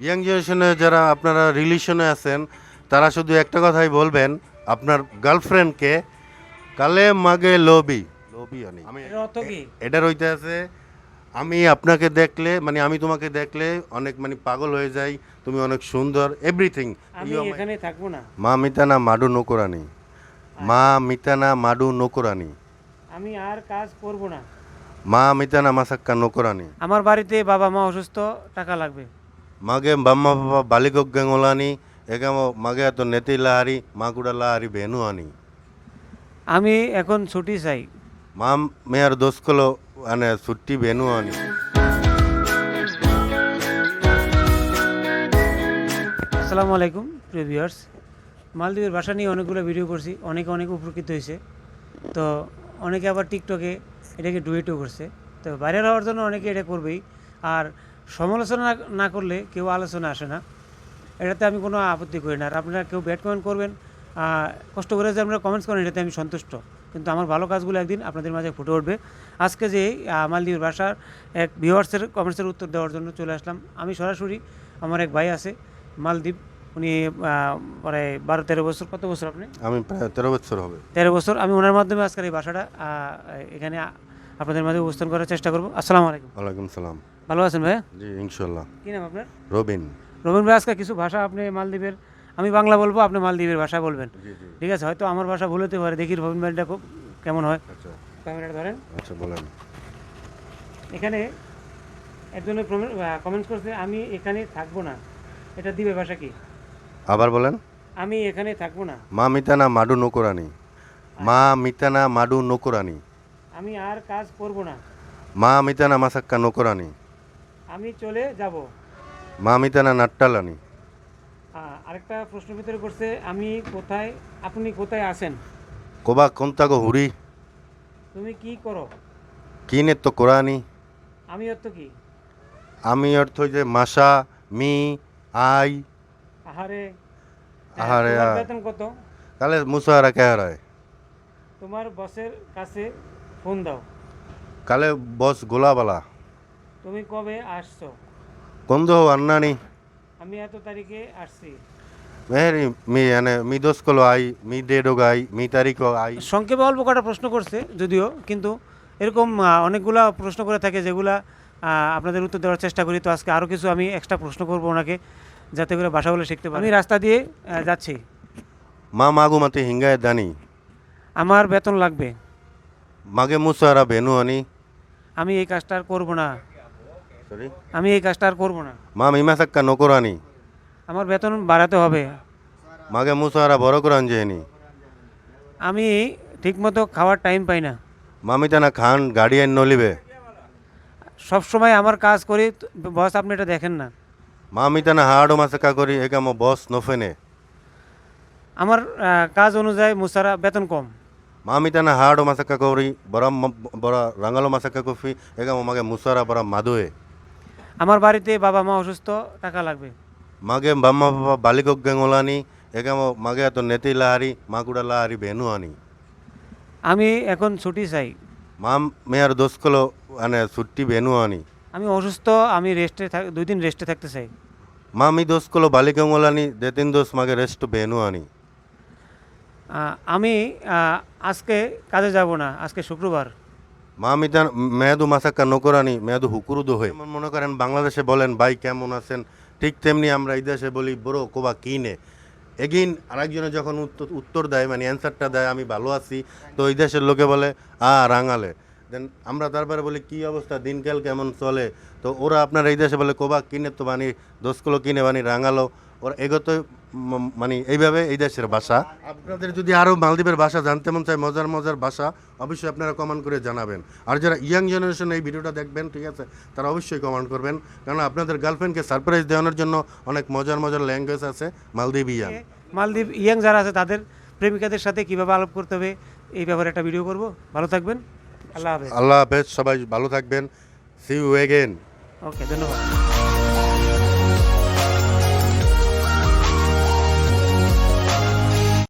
Young জেনারেশনে যারা আপনারা রিলেশনে আছেন তারা শুধু একটা কথাই বলবেন আপনার গার্লফ্রেন্ডকে কালে মাগে লবি লবি আমি এটার হইতে আছে আমি আপনাকে দেখলে মানে আমি তোমাকে দেখলে অনেক মানে পাগল হয়ে যাই তুমি অনেক সুন্দর এভরিথিং এখানে থাকব না। মা মিতানা মাডু নকরানি। মা মিতানা মাডু নকরানি। আমি আর কাজ করব না। মা মিতানা মাসাক্কা নকরানি। আমার বাড়িতে বাবা মা অসুস্থ টাকা লাগবে। মাগে বাম্মা বাবা বালিগক গেঙ্গলানি এগাম মাগে তো নেতি লাহারি মাকুড়া লাহারি বেনু আনি। আমি এখন ছুটি চাই। মা মেয়ার দোসকলো মানে ছুটি বেনু আনি। আসসালামু আলাইকুম প্রিয় ভিউয়ার্স। মালদ্বীপের ভাষা নিয়ে অনেকগুলো ভিডিও করছি অনেকে অনেক উপকৃত হয়েছে। তো অনেকে আবার টিকটকে এটাকে ডুয়েটও করছে। তো ভাইরাল হওয়ার জন্য অনেকে এটা করবেই। আর সমালোচনা না- করলে কেউ আলোচনা আসে না। এটাতে আমি কোনো আপত্তি করি না। আর আপনারা কেউ ব্যাড কমেন্ট করবেন কষ্ট করে যে আপনারা কমেন্টস করেন এটাতে আমি সন্তুষ্ট। কিন্তু আমার ভালো কাজগুলো একদিন আপনাদের মাঝে ফুটে উঠবে। আজকে যে আহ, মালদ্বীপের ভাষার এক ভিউয়ার্সের কমেন্টসের উত্তর দেওয়ার জন্য চলে আসলাম। আমি সরাসরি আমার এক ভাই আছে মালদ্বীপ। উনি প্রায় বারো তেরো বছর কত বছর আপনি? আমি প্রায় তেরো বছর হবে। তেরো বছর। আমি ওনার মাধ্যমে আজকের এই ভাষাটা এখানে আপনাদের মাঝে উপস্থান করার চেষ্টা করব। আসসালামু আলাইকুম। ওয়ালাইকুম সালাম। ভালো আছেন ভাই জি ইনশাল্লাহ। কি নাম আপনার? রবিন। রবীন্দ্র ভাই আজকে কিছু ভাষা আপনি মালদ্বীপের আমি বাংলা বলব আপনি মালদ্বীপের ভাষা বলবেন। ঠিক আছে হয়তো আমার ভাষা ভুল হতে পারে দেখি রবীন্দ্র ভাইটা খুব কেমন হয়। আচ্ছা। ক্যামেরাটা ধরেন। আচ্ছা বলেন। এখানে একজনের কমেন্টস করছে আমি এখানে থাকব না। এটা দিবে ভাষা কি? আবার বলেন। আমি এখানে থাকব না। মা মিতানা মাডু নকরানি? মা মিতানা মাডু নকরানি? আমি আর কাজ করব না। মা মিতানা মাসাক্কা নকরানি? আমি চলে যাব। মা মিতানা নাট্টালানি? আরেকটা প্রশ্ন ভিতরে করছে আমি কোথায় আপনি কোথায় আছেন? কোবা কন্তাগো হুরি। তুমি কি করো? কিনে তো কোরআনি আমি অর্থ কি? আমি অর্থ যে মাসা মি আই। আহারে আহারে, বেতন কত? কালে মুসাহারা কেহারায় তোমার বসের কাছে ফোন দাও। কালে বস গোলাবালা। তুমি কবে আসছো? কন্দ আন্নানি। আমি এত তারিখে আসছি। মেহেরি মি মানে মি দোসকলো আই মি ডেডো গাই মি তারিখো আই। সংক্ষেপে অল্প কটা প্রশ্ন করছে যদিও কিন্তু এরকম অনেকগুলা প্রশ্ন করে থাকে যেগুলা আপনাদের উত্তর দেওয়ার চেষ্টা করি। তো আজকে আরও কিছু আমি এক্সট্রা প্রশ্ন করব ওনাকে যাতে করে ভাষাগুলো শিখতে পারি। আমি রাস্তা দিয়ে যাচ্ছি। মা মাগু মাতে হিঙ্গায় দানি। আমার বেতন লাগবে। মাগে মুসাহারা বেনু আনি। আমি এই কাজটা আর করব না। সরি আমি এই কাজটা আর করব না। মা মিমাসাক্কা নকরানি। আমার বেতন বাড়াতে হবে। মাগে মুসাহারা বড় করান যেনি আমি ঠিকমতো খাওয়ার টাইম পাই না। মামি মামিতানা খান গাড়ি আইন নলিবে। সব সময় আমার কাজ করি বস আপনি এটা দেখেন না। মামিতানা হাড়ো মাসাক্কা করি একাম বস নফেনে আমার কাজ অনুযায়ী মুসারা বেতন কম। মামিতানা হাড়ো মাসাক্কা করি বড় বড় রাঙ্গালো মাসাক্কা কফি একাম মাগে মুসাহারা বড় মাদুয়ে। আমার বাড়িতে বাবা মা অসুস্থ টাকা লাগবে। মাগে বাম্মা বাবা বালিগক গেঙ্গলানি একাম মাগে তো নেতি লাহারি মাগুড়া লাহারি বেনু আনি। আমি এখন ছুটি চাই। মা মেয়ার দোসকলো মানে ছুটি বেনু আনি। আমি অসুস্থ আমি রেস্টে থাক দুই দিন রেস্টে থাকতে চাই। মা মি দোসকলো বালিগঙ্গলানি দে তিন দোষ মাগে রেস্ট বেনু আনি। আমি আজকে কাজে যাব না আজকে শুক্রবার। মা মিতান মেয়াদু মাসাক্কা নকরানি মেয়াদু হুকুরুদু হয়ে। মনে করেন বাংলাদেশে বলেন, ভাই, কেমন আছেন? ঠিক তেমনি আমরা এই দেশে বলি বড় কোবা কিনে এগিন আরেকজনে যখন উত্তর উত্তর দেয় মানে অ্যান্সারটা দেয়, আমি ভালো আছি। তো এই দেশের লোকে বলে, আ, রাঙালে। দেন আমরা তারপরে বলি, কি অবস্থা? দিনকাল কেমন চলে? তো ওরা আপনার এই দেশে বলে, কোবা কিনে তো বানি দোষগুলো কিনে বানি রাঙালো। ওরা এগোতে মানে এইভাবে এই দেশের ভাষা। আপনাদের যদি আরও মালদ্বীপের ভাষা জানতে মন চায় মজার মজার ভাষা অবশ্যই আপনারা কমেন্ট করে জানাবেন। আর যারা ইয়াং জেনারেশন এই ভিডিওটা দেখবেন ঠিক আছে তারা অবশ্যই কমেন্ট করবেন। কারণ আপনাদের গার্লফ্রেন্ডকে সারপ্রাইজ দেওয়ানোর জন্য অনেক মজার মজার ল্যাঙ্গুয়েজ আছে মালদ্বীপ ইয়াং মালদ্বীপ ইয়াং যারা আছে তাদের প্রেমিকাদের সাথে কীভাবে আলাপ করতে হবে এই ব্যাপারে একটা ভিডিও করব। ভালো থাকবেন আল্লাহ হাফেজ। আল্লাহ হাফেজ সবাই ভালো থাকবেন। সি ইউ এগেন ওকে ধন্যবাদ।